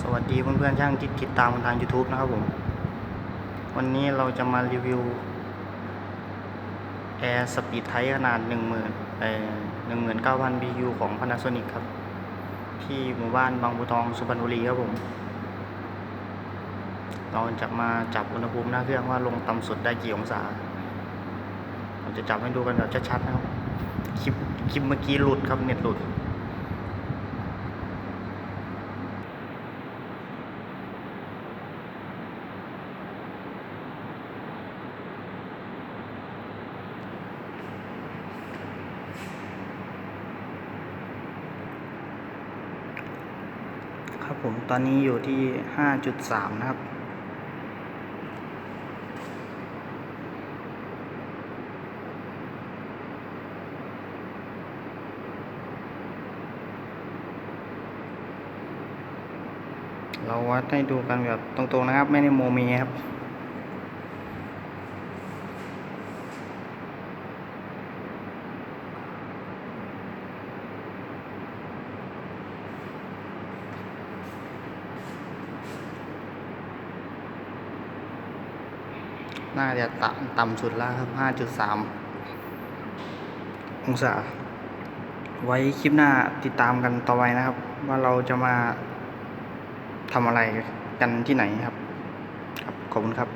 สวัสดีเพื่อนๆช่างที่ติดตามทาง YouTube นะครับผม วันนี้เราจะมารีวิว Air Speed Type ขนาด 10,000เอ่อ19,000 BU ของ Panasonic ครับ ที่หมู่บ้านบางบัวทองสุพรรณบุรีครับผม เราจะมาจับอุณหภูมิหน้าเครื่องว่าลงต่ำสุดได้กี่องศาเราจะจับให้ดูกันแบบชัดๆนะครับ คลิปคลิปเมื่อกี้หลุดครับเน็ตหลุด ครับผมตอนนี้อยู่ที่ 5.3 นะครับ เราวัดให้ดูกันแบบตรงๆนะครับ ไม่ได้โมเมครับ น่าจะต่ำต่ำสุดแล้วครับ 5.3 องศา ไว้คลิปหน้าติดตามกันต่อไปนะครับ ว่าเราจะมาทำอะไรกันที่ไหนครับ ครับ ขอบคุณครับ